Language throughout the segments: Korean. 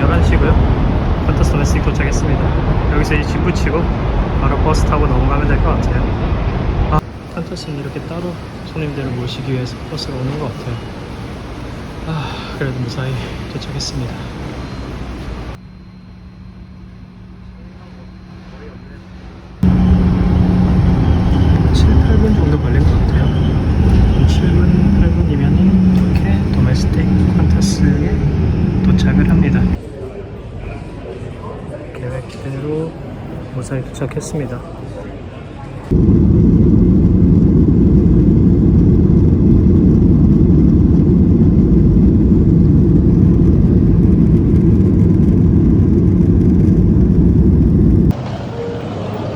하시고요. 컨터스 메스틱 도착했습니다. 여기서 이제 집 붙이고 바로 버스 타고 넘어가면 될 것 같아요. 아, 컨터스는 이렇게 따로 손님들을 모시기 위해서 버스가 오는 것 같아요. 아, 그래도 무사히 도착했습니다. 칠, 8분 정도 걸린 것 같아요. 7분, 8분이면은 이렇게 도메스틱 퀀타스에 도착을 합니다. 계획대로 무사히 도착했습니다.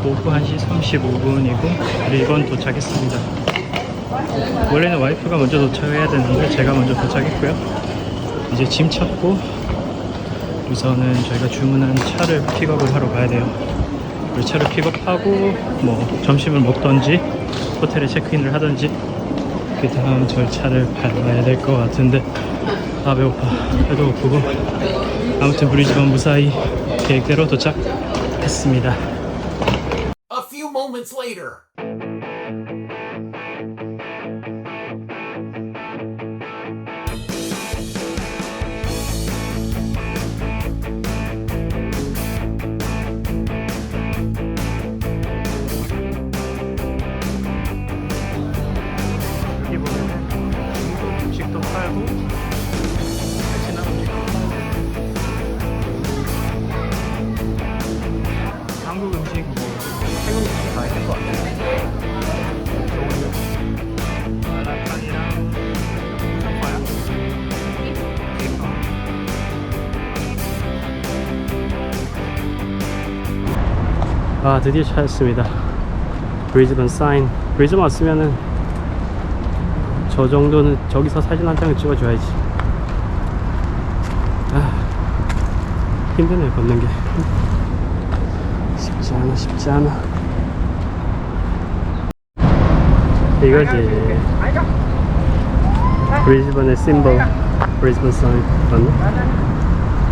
오후 1시 35분이고 리번 도착했습니다. 원래는 와이프가 먼저 도착해야 되는데 제가 먼저 도착했고요. 이제 짐 찾고 우선은 저희가 주문한 차를 픽업을 하러 가야 돼요. 우리 차를 픽업하고 뭐 점심을 먹던지 호텔에 체크인을 하던지 그 다음 절차를 밟아야 될 것 같은데 아 배고파 배도 고프고 아무튼 브리즈번 무사히 계획대로 도착했습니다. A few moments later. 아 드디어 찾았습니다. 브리즈번 사인. 브리즈번 왔으면은 저 정도는 저기서 사진 한 장을 찍어줘야지. 아, 힘드네, 걷는 게. 쉽지 않아, 쉽지 않아. 이거지. 브리즈번의 심볼, 브리즈번 사인. 맞나?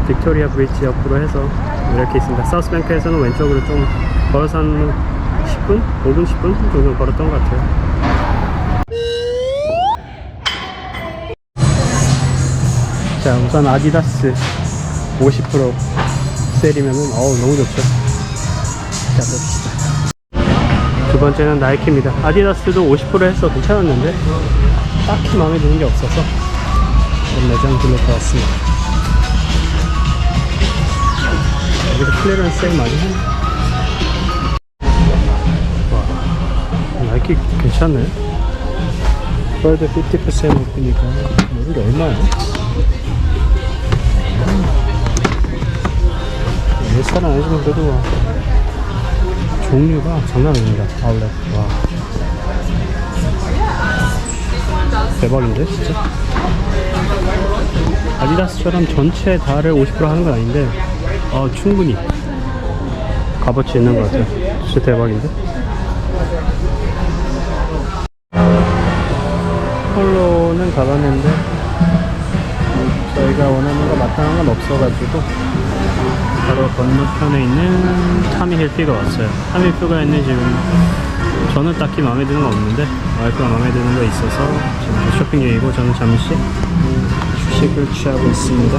빅토리아 브릿지 옆으로 해서 이렇게 있습니다. 사우스뱅크에서는 왼쪽으로 좀 걸어서 한 10분? 5분, 10분? 정도 걸었던 것 같아요. 자 우선 아디다스 50% 세일이면은 어우 너무 좋죠. 자 봅시다. 두 번째는 나이키입니다. 아디다스도 50% 해서 괜찮았는데? 딱히 마음에 드는 게 없어서. 매장 들러들어왔습니다. 여기도 클리어런스 세일 많이 하네 와 나이키 괜찮네 벌드 50% 오프니까 이게 얼마야? 몇 살은 아니지만 그래도 종류가 장난 아닙니다. 아울렛. 와. 대박인데 진짜? 아디다스처럼 전체 다를 50% 하는 건 아닌데 아 충분히 값어치 있는 것 같아요. 진짜 대박인데 폴로는 가봤는데 저희가 원하는 거 마땅한 건 없어가지고 바로 건너편에 있는 타미 힐피가 왔어요. 타미 힐피가 있는 지금 저는 딱히 마음에 드는 거 없는데 와이프가 마음에 드는 거 있어서 지금 쇼핑 중이고 저는 잠시 휴식을 취하고 있습니다.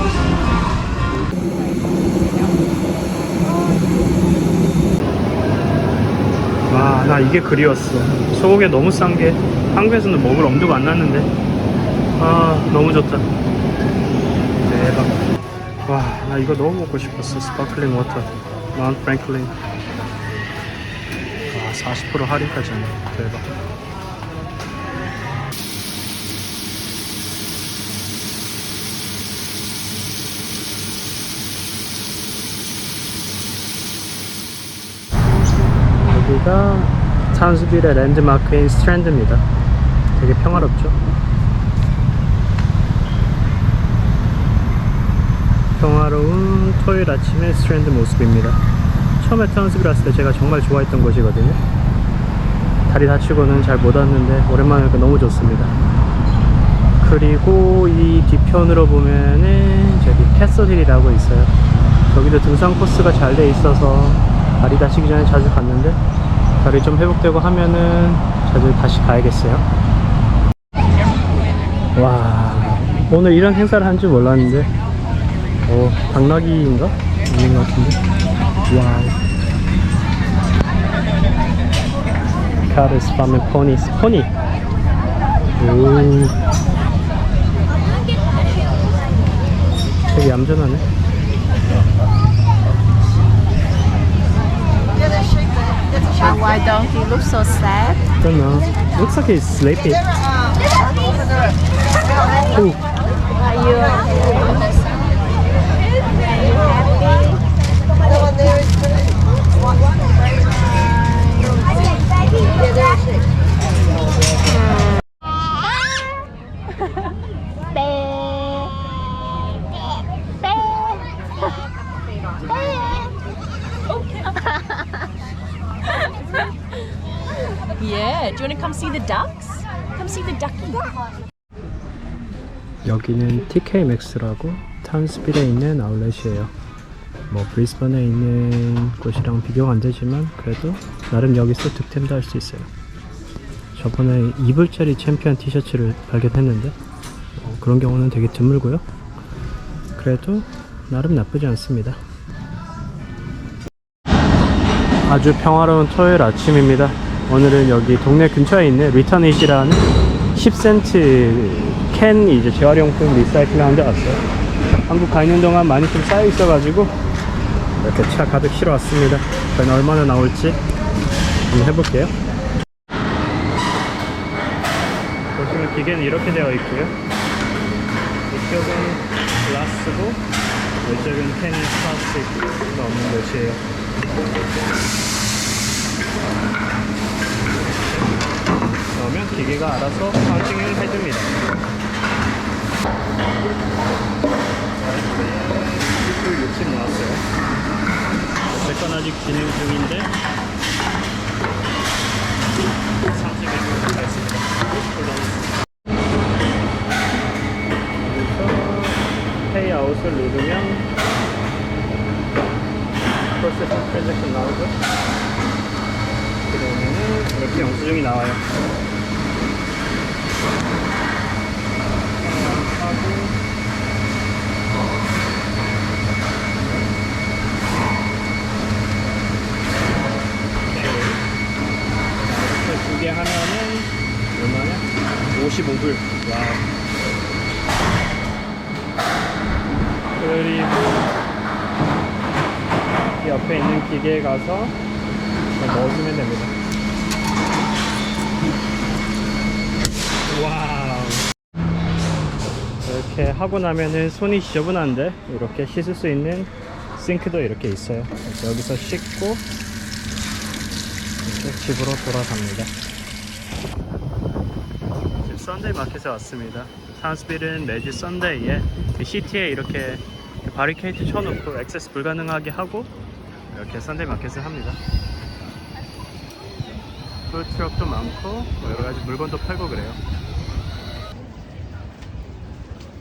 와, 나 이게 그리웠어. 소고기 너무 싼 게 한국에서는 먹을 엄두가 안 났는데 아, 너무 좋다. 대박. 와, 나 이거 너무 먹고 싶었어. 스파클링 워터. 마운트 프랭클린. 와, 40% 할인까지 하네. 대박. 여기가 타운스빌의 랜드마크인 스트랜드입니다. 되게 평화롭죠? 평화로운 토요일 아침의 스트랜드 모습입니다. 처음에 타운스빌 왔을 때 제가 정말 좋아했던 곳이거든요. 다리 다치고는 잘 못 왔는데 오랜만에 오니까 너무 좋습니다. 그리고 이 뒤편으로 보면은 저기 캐서힐이라고 있어요. 여기도 등산 코스가 잘 돼 있어서 다리 다치기 전에 자주 갔는데 다리 좀 회복되고 하면은 자주 다시 가야겠어요. 와 오늘 이런 행사를 한 줄 몰랐는데. 어 당나귀인가? 있는 것 같은데. 와우. 카르스 파면 포니 포니. 오. 되게 얌전하네 And why don't he look so sad? don't know looks like he's sleeping. Ooh. Do you want to come see the ducks? Come see the ducky. 여기는 TK 맥스라고 타운스빌에 있는 아울렛이에요. 뭐 브리스번에 있는 곳이랑 비교가 안 되지만 그래도 나름 여기서 득템도 할 수 있어요. 저번에 2불짜리 챔피언 티셔츠를 발견했는데 어, 그런 경우는 되게 드물고요. 그래도 나름 나쁘지 않습니다. 아주 평화로운 토요일 아침입니다. 오늘은 여기 동네 근처에 있는 리턴잇이라는 10센트 캔 이제 재활용품 리사이클 하는 데 왔어요. 한국 가 있는 동안 많이 좀 쌓여 있어가지고 이렇게 차 가득 실어 왔습니다. 과연 얼마나 나올지 한번 해볼게요. 보시면 기계는 이렇게 되어 있고요. 이쪽은 글라스고 이쪽은 캔이 플라스틱 넣는 곳이에요. 넣으면 기계가 알아서 카운팅을 해줍니다. 술60 나왔어요. 제건 아직 진행 중인데 30에 가겠습니다. 그래서 페이아웃을 누르면 프로세스 트랜잭션 나오죠. 이렇게 영수증이 나와요. 하고 이렇게 두개 하면은 얼마냐? 55불. 와우. 그리고 이 옆에 있는 기계에 가서 넣어주면 됩니다. 와우. 이렇게 하고 나면은 손이 지저분한데 이렇게 씻을 수 있는 싱크도 이렇게 있어요. 그래서 여기서 씻고 이렇게 집으로 돌아갑니다. 지금 썬데이 마켓에 왔습니다. 타운스빌은 매주 썬데이에 그 시티에 이렇게 바리케이트 쳐놓고 액세스 불가능하게 하고 이렇게 썬데이 마켓을 합니다. 푸드트럭도 많고 뭐 여러 가지 물건도 팔고 그래요.